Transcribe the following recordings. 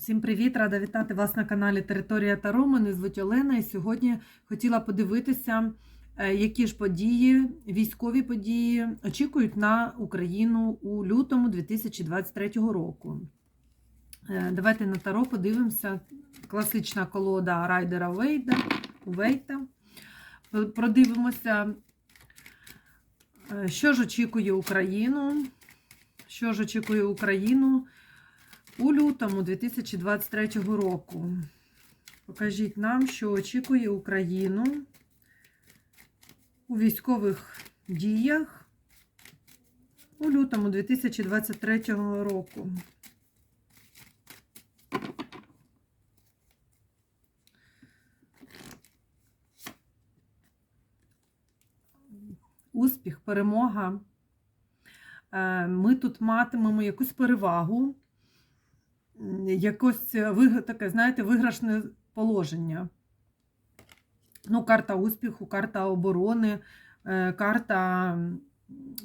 Всім привіт! Рада вітати вас на каналі Територія Таро. Мене звуть Олена, і сьогодні хотіла подивитися, е, які ж події, військові події очікують на Україну у лютому 2023 року. Е, Давайте на Таро подивимося. Класична колода Райдера Вейда, Вейта. Продивимося, е, що ж очікує Україну. Що ж очікує Україну у лютому 2023 року. Покажіть нам, що очікує Україну у військових діях у лютому 2023 року. Успіх, перемога. Е, Ми тут матимемо якусь перевагу якось виг... таке, знаєте, виграшне положення. Ну, карта успіху, карта оборони, е, карта,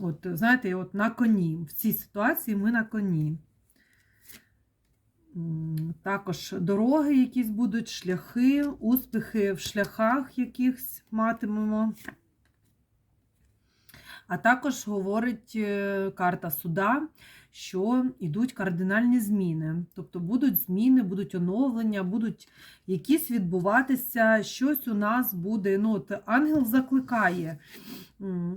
от, знаєте, от на коні. В цій ситуації ми на коні. Також дороги якісь будуть, шляхи, успіхи в шляхах якихось матимемо. А також говорить е, карта суда, що йдуть кардинальні зміни. Тобто будуть зміни, будуть оновлення, будуть якісь відбуватися, щось у нас буде. Ну, от Ангел закликає, е,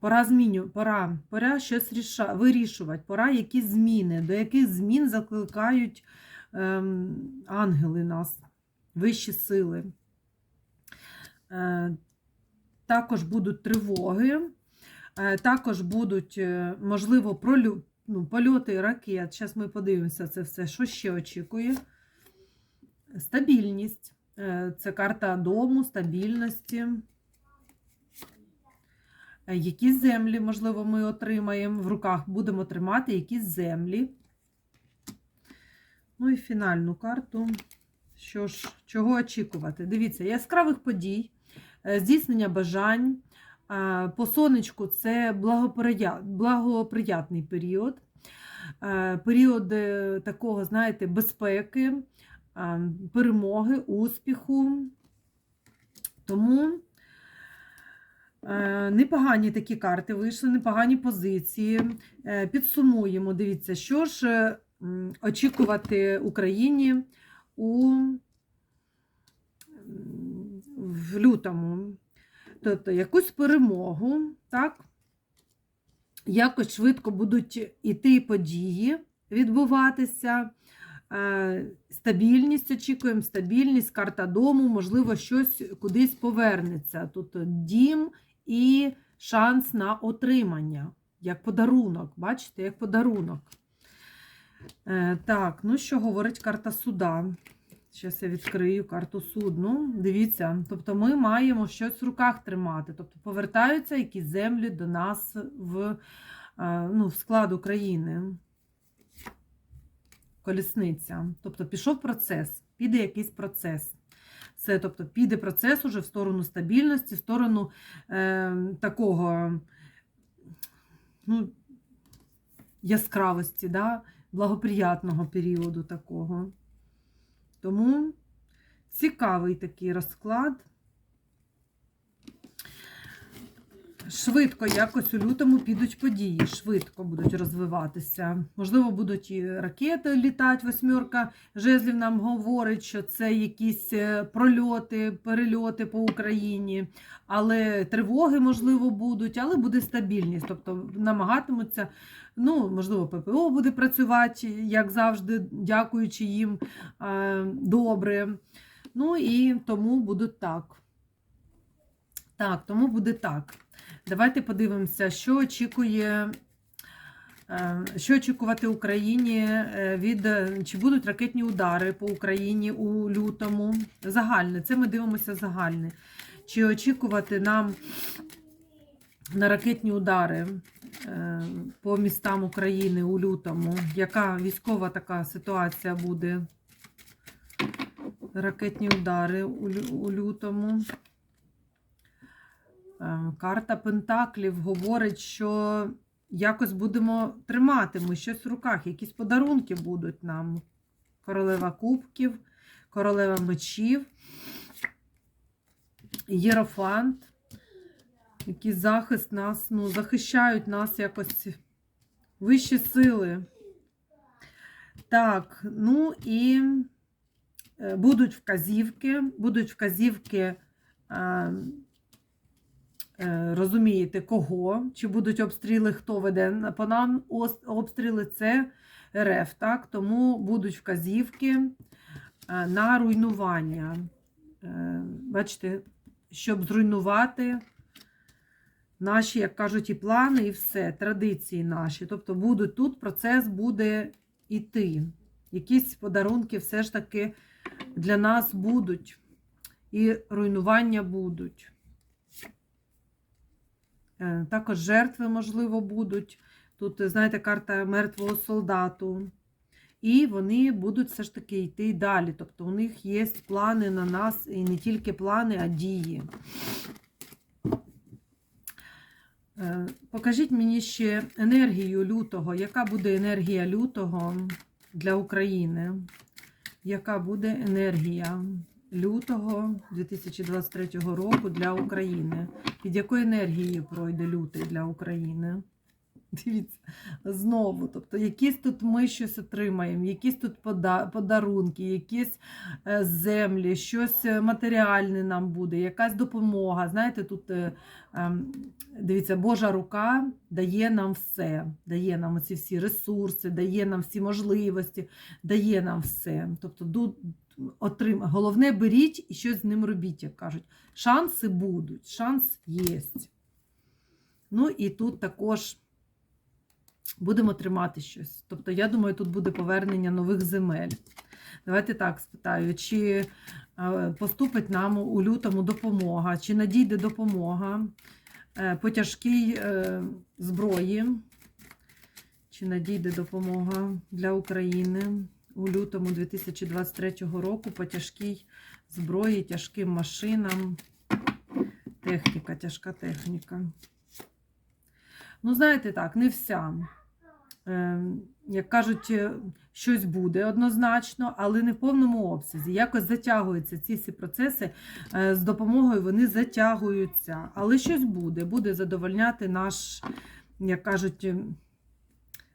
пора зміню, пора, пора щось ріша, вирішувати, пора якісь зміни, до яких змін закликають ем, ангели нас, вищі сили. Е, також будуть тривоги. Е, також будуть, е, можливо. Ну, польоти ракет. Зараз ми подивимося це все. Що ще очікує? Стабільність. Е, це карта дому, стабільності. Якісь землі, можливо, ми отримаємо. В руках будемо тримати якісь землі. Ну і фінальну карту. Що ж, чого очікувати? Дивіться, яскравих подій, здійснення бажань. По сонечку це благоприятний період, період е, такого, знаєте, безпеки, перемоги, успіху. Тому е, непогані такі карти вийшли, непогані позиції. Е, підсумуємо, дивіться, що ж очікувати Україні у в лютому. Тобто якусь перемогу, так? Якось швидко будуть іти події відбуватися. Е, стабільність очікуємо, стабільність, карта дому, можливо, щось кудись повернеться. Тут дім і шанс на отримання, як подарунок. Бачите, як подарунок. Е, так, ну що говорить карта суда? Зараз я відкрию карту судну. Дивіться, тобто ми маємо щось в руках тримати. Тобто повертаються якісь землі до нас в е, ну, в склад України. Колісниця. Тобто пішов процес, піде якийсь процес. Це, тобто, піде процес уже в сторону стабільності, в сторону е, такого ну, яскравості, да? благоприятного періоду такого. Тому цікавий такий розклад. Швидко якось у лютому підуть події, швидко будуть розвиватися. Можливо, будуть і ракети літати, восьмерка жезлів нам говорить, що це якісь е, прольоти, перельоти по Україні, але тривоги, можливо, будуть, але буде стабільність. Тобто намагатимуться, ну, можливо, ППО буде працювати, як завжди, дякуючи їм е, добре. Ну і тому будуть так. Так, тому буде так. Давайте подивимося, що очікує, е, що очікувати Україні е, від чи будуть ракетні удари по Україні у лютому. Загальне, це ми дивимося загальне. Чи очікувати нам на ракетні удари е, по містам України у лютому? Яка військова така ситуація буде? Ракетні удари у лютому. Ем, карта Пентаклів говорить, що якось будемо тримати ми щось в руках, якісь подарунки будуть нам. королева кубків, королева мечів, єрофант, який захист нас, ну, захищають нас якось вищі сили. Так, ну і е, будуть вказівки, будуть вказівки, е, е, розумієте, кого, чи будуть обстріли, хто веде по нам обстріли, це РФ, так? Тому будуть вказівки е, на руйнування. Е, Бачите, щоб зруйнувати наші, як кажуть, і плани, і все, традиції наші. Тобто будуть тут процес буде іти. Якісь подарунки все ж таки для нас будуть, і руйнування будуть. Е, Також жертви, можливо, будуть. Тут, знаєте, карта мертвого солдату. І вони будуть все ж таки йти далі. Тобто у них є плани на нас, і не тільки плани, а дії. Е, Покажіть мені ще енергію лютого. Яка буде енергія лютого для України? Яка буде енергія лютого 2023 року для України? Під якою енергією пройде лютий для України? Дивіться, знову. Тобто, якісь тут ми щось отримаємо, якісь тут подарунки, якісь е, землі, щось е, матеріальне нам буде, якась допомога. Знаєте, тут е, ем, дивіться, Божа рука дає нам все, дає нам ці всі ресурси, дає нам всі можливості, дає нам все. Тобто, отрим... головне беріть і щось з ним робіть, як кажуть. Шанси будуть, шанс є. Ну і тут також будемо тримати щось. Тобто, я думаю, тут буде повернення нових земель. Давайте так спитаю, чи е, поступить нам у лютому допомога, чи надійде допомога е, по тяжкій е, зброї, чи надійде допомога для України у лютому 2023 року по тяжкій зброї, тяжким машинам, техніка, тяжка техніка. Ну, знаєте так, не вся. Е, Як кажуть, щось буде однозначно, але не в повному обсязі. Якось затягуються ці всі процеси е, з допомогою, вони затягуються. Але щось буде, буде задовольняти наш, як кажуть,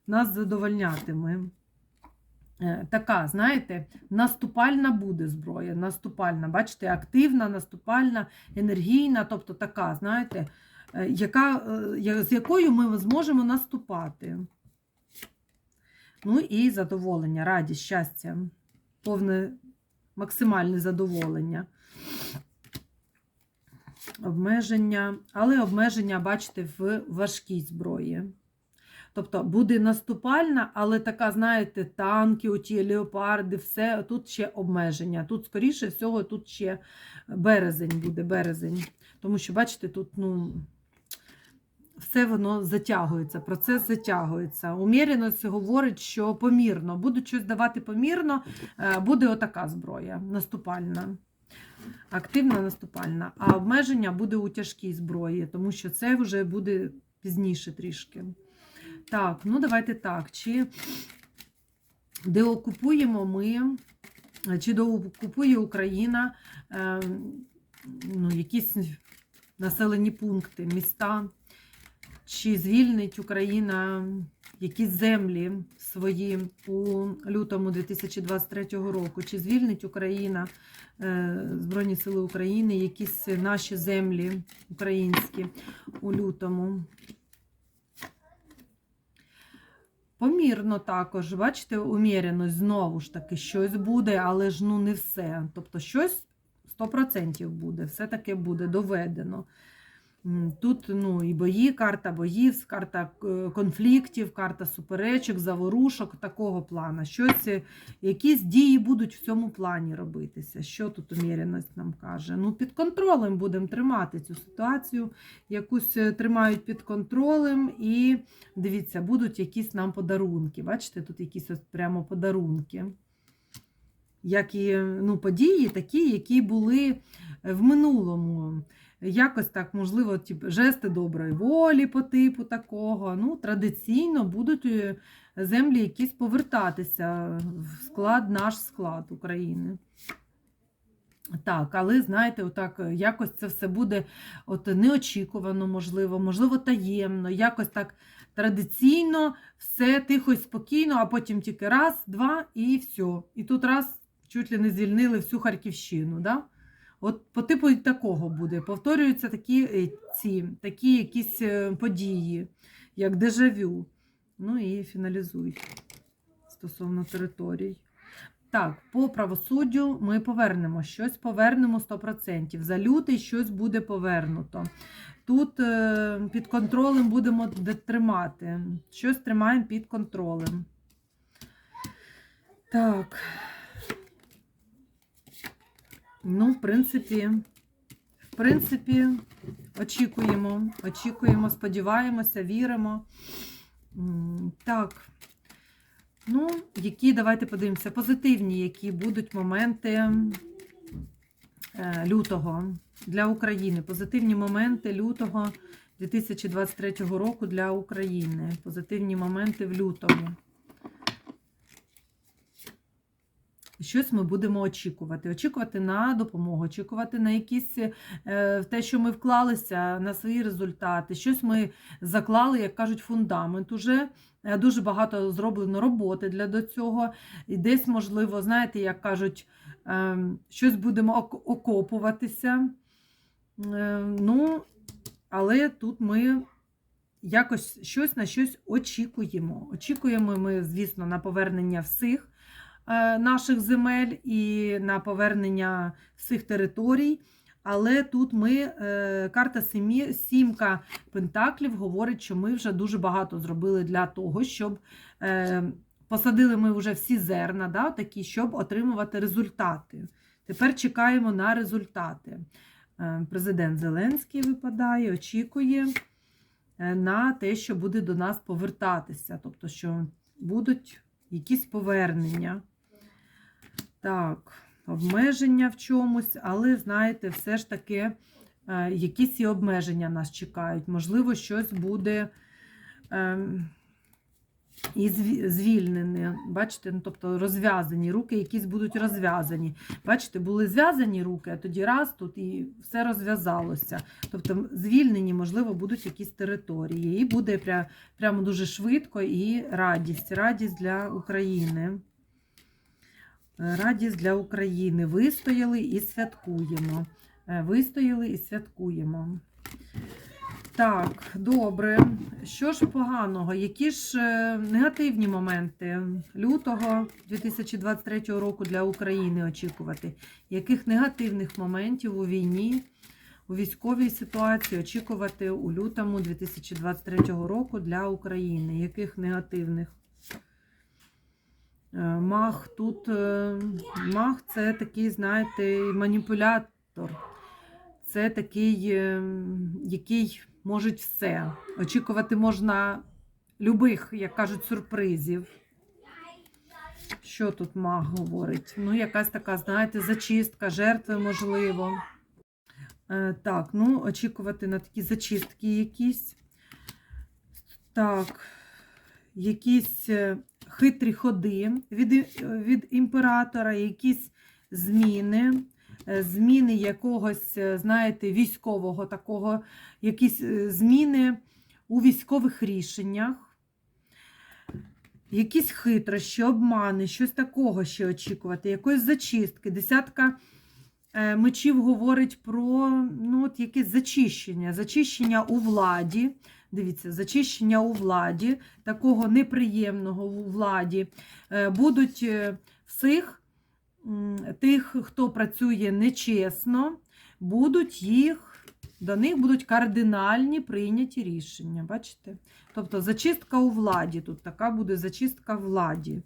нас задовольнятиме. Е, Така, знаєте, наступальна буде зброя. Наступальна, бачите, активна, наступальна, енергійна, тобто така, знаєте, е, яка, е, з якою ми зможемо наступати. Ну і задоволення, радість, щастя, повне максимальне задоволення. Обмеження, але обмеження, бачите, в важкій зброї. Тобто буде наступальна, але така, знаєте, танки, оті леопарди, все, тут ще обмеження. Тут, скоріше всього, тут ще березень буде, березень. Тому що, бачите, тут, ну, все воно затягується, процес затягується. Уміреність говорить, що помірно. Будуть щось давати помірно, е, буде отака зброя наступальна. Активна наступальна. А обмеження буде у тяжкій зброї, тому що це вже буде пізніше трішки. Так, ну давайте так. Чи деокупуємо ми, чи деокупує Україна е, ну, якісь населені пункти, міста? Чи звільнить Україна якісь землі свої у лютому 2023 року? Чи звільнить Україна е, Збройні Сили України якісь наші землі українські у лютому? Помірно також, бачите, умірено знову ж таки щось буде, але ж ну не все. Тобто щось 100% буде, все таки буде доведено. Тут ну, і бої, карта боїв, карта е, конфліктів, карта суперечок, заворушок такого плану. Щось, е, якісь дії будуть в цьому плані робитися. Що тут уміреність нам каже? Ну, під контролем будемо тримати цю ситуацію, якусь е, тримають під контролем, і дивіться, будуть якісь нам подарунки. Бачите, тут якісь ось прямо подарунки. Як і ну, події, такі, які були в минулому. Якось так, можливо, тип, жести доброї волі по типу такого. Ну, Традиційно будуть е, землі якісь повертатися в склад, наш склад України. Так, але знаєте, отак е, якось це все буде от неочікувано, можливо, можливо, таємно, якось так традиційно, все тихо і спокійно, а потім тільки раз, два і все. І тут раз чуть ли не звільнили всю Харківщину. Да? От по типу такого буде. Повторюються такі е, ці, такі якісь е, події, як дежавю. Ну і фіналізують стосовно територій. Так, по правосуддю ми повернемо щось, повернемо 100%. За лютий щось буде повернуто. Тут е, під контролем будемо тримати. Щось тримаємо під контролем. Так. Ну, в принципі, в принципі, очікуємо, очікуємо, сподіваємося, віримо. Так. Ну, які, давайте подивимося, позитивні, які будуть моменти е, лютого для України. Позитивні моменти лютого 2023 року для України. Позитивні моменти в лютому. Щось ми будемо очікувати. Очікувати на допомогу, очікувати на якісь е, те, що ми вклалися, на свої результати. Щось ми заклали, як кажуть, фундамент уже. Е, Дуже багато зроблено роботи для до цього. І десь, можливо, знаєте, як кажуть, ем, щось будемо окопуватися. Е, Ну, але тут ми якось щось на щось очікуємо. Очікуємо ми, звісно, на повернення всіх наших земель і на повернення всіх територій. Але тут ми, е, карта сімка Пентаклів говорить, що ми вже дуже багато зробили для того, щоб е, посадили ми вже всі зерна, да, такі, щоб отримувати результати. Тепер чекаємо на результати. Е, Президент Зеленський випадає, очікує е, на те, що буде до нас повертатися, тобто, що будуть якісь повернення. Так, обмеження в чомусь, але, знаєте, все ж таки е, якісь і обмеження нас чекають. Можливо, щось буде ем, і звільнене. Бачите, ну, тобто розв'язані руки, якісь будуть розв'язані. Бачите, були зв'язані руки, а тоді раз тут і все розв'язалося. Тобто звільнені, можливо, будуть якісь території. І буде прямо дуже швидко і радість. Радість для України. Радість для України. Вистояли і святкуємо. Е, Вистояли і святкуємо. Так, добре. Що ж поганого? Які ж е, негативні моменти лютого 2023 року для України очікувати? Яких негативних моментів у війні, у військовій ситуації очікувати у лютому 2023 року для України? Яких негативних? Е, Мах тут е, мах це такий, знаєте, маніпулятор. Це такий, е, який може все. Очікувати можна любих, як кажуть, сюрпризів. Що тут маг говорить? Ну, якась така, знаєте, зачистка, жертви, можливо. Так, ну, очікувати на такі зачистки якісь. Так, якісь хитрі ходи від, від імператора, якісь зміни, е, зміни якогось, е, знаєте, військового такого, якісь е, зміни у військових рішеннях, якісь хитрощі, обмани, щось такого ще очікувати, якоїсь зачистки. Десятка мечів говорить про ну, от якесь зачищення, зачищення у владі. Дивіться, зачищення у владі, такого неприємного у владі. Е, Будуть е, всіх тих, хто працює нечесно, будуть їх, до них будуть кардинальні прийняті рішення. Бачите? Тобто зачистка у владі. Тут така буде зачистка владі.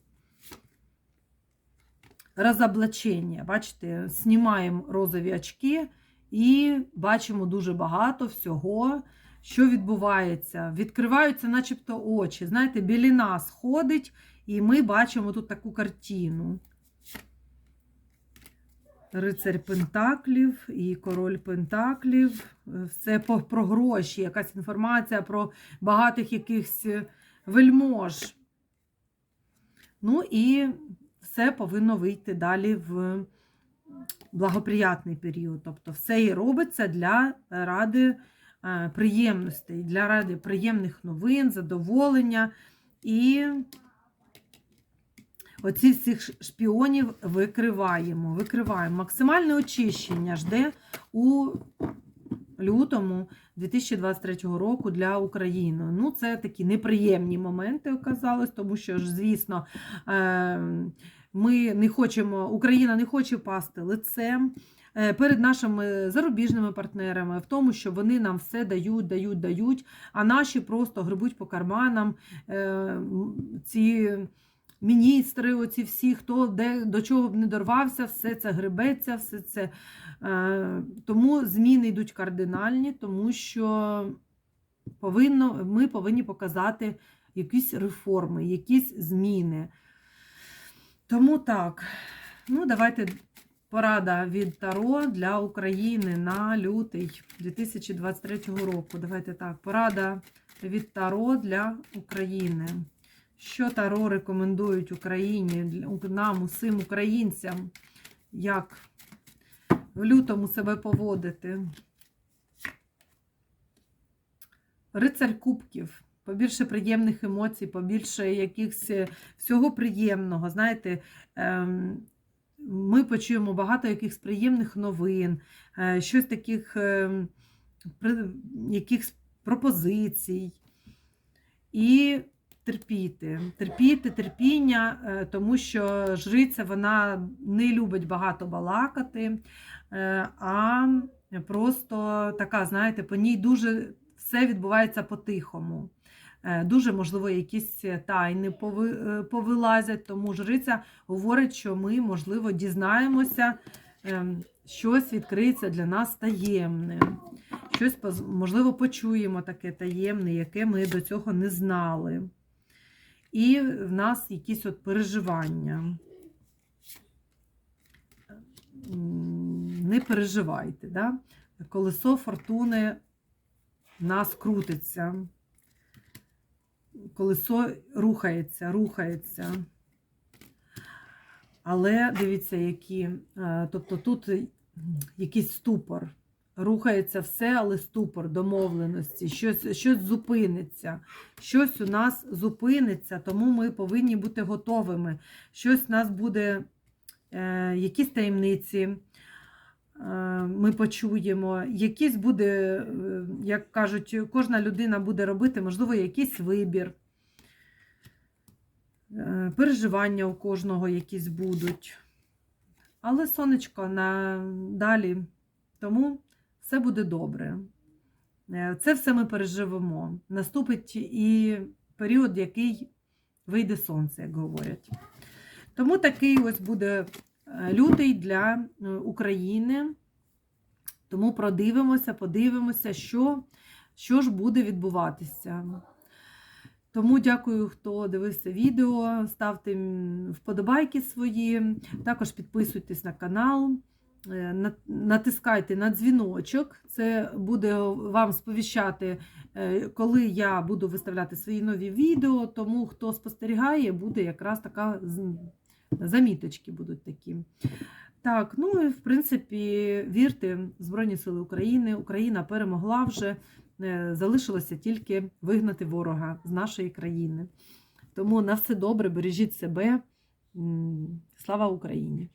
Розоблачення. Бачите, знімаємо розові очки і бачимо дуже багато всього, що відбувається. Відкриваються, начебто, очі. Знаєте, біліна сходить, і ми бачимо тут таку картину. Рицарь Пентаклів і король Пентаклів. Все про гроші, якась інформація про багатих якихось е, вельмож. Ну і все повинно вийти далі в благоприятний період. Тобто все і робиться для ради приємностей, для ради приємних новин, задоволення. І оці всіх шпіонів викриваємо. Викриваємо. Максимальне очищення жде у лютому 2023 року для України. Ну, це такі неприємні моменти оказались, тому що ж, звісно, е, ми не хочемо, Україна не хоче пасти лицем е, перед нашими зарубіжними партнерами в тому, що вони нам все дають, дають, дають, а наші просто грибуть по карманам е, ці. Міністри, оці всі, хто де до чого б не дорвався, все це гребеться, все це. Е, тому зміни йдуть кардинальні, тому що повинно, ми повинні показати якісь реформи, якісь зміни. Тому так, ну давайте порада від Таро для України на лютий 2023 року. Давайте так, порада від Таро для України. Що Таро рекомендують Україні, нам, усім українцям, як в лютому себе поводити? Рицарь кубків. Побільше приємних емоцій, побільше якихось е, всього приємного. Знаєте, ем, ми почуємо багато якихось приємних новин, е, щось таких ем, якихось пропозицій. І терпіти, терпіти, терпіння, е, тому що жриця вона не любить багато балакати, е, а просто така, знаєте, по ній дуже все відбувається по-тихому. Е, Дуже, можливо, якісь тайни е, повилазять, тому жриця говорить, що ми, можливо, дізнаємося, ем, щось відкриється для нас таємне. Щось, можливо, почуємо таке таємне, яке ми до цього не знали. І в нас якісь от переживання. Не переживайте, да? колесо фортуни в нас крутиться. Колесо рухається, рухається. Але дивіться, які. е, Тобто тут якийсь ступор. Рухається все, але ступор домовленості, щось, щось зупиниться, щось у нас зупиниться, тому ми повинні бути готовими. Щось у нас буде, е, якісь таємниці ми почуємо, якісь буде, е, як кажуть, кожна людина буде робити, можливо, якийсь вибір. Е, Переживання у кожного якісь будуть. Але сонечко на далі. Тому все буде добре. Е, Це все ми переживемо. Наступить і період, який вийде сонце, як говорять. Тому такий ось буде е, лютий для е, України. Тому продивимося, подивимося, що, що ж буде відбуватися. Тому дякую, хто дивився відео. Ставте вподобайки свої, також підписуйтесь на канал. Е, Натискайте на дзвіночок, це буде вам сповіщати, е, коли я буду виставляти свої нові відео. Тому хто спостерігає, буде якраз така заміточки будуть такі. Так, ну і в принципі, вірте Збройні Сили України. Україна перемогла вже. Е, Залишилося тільки вигнати ворога з нашої країни. Тому на все добре, бережіть себе. Слава Україні!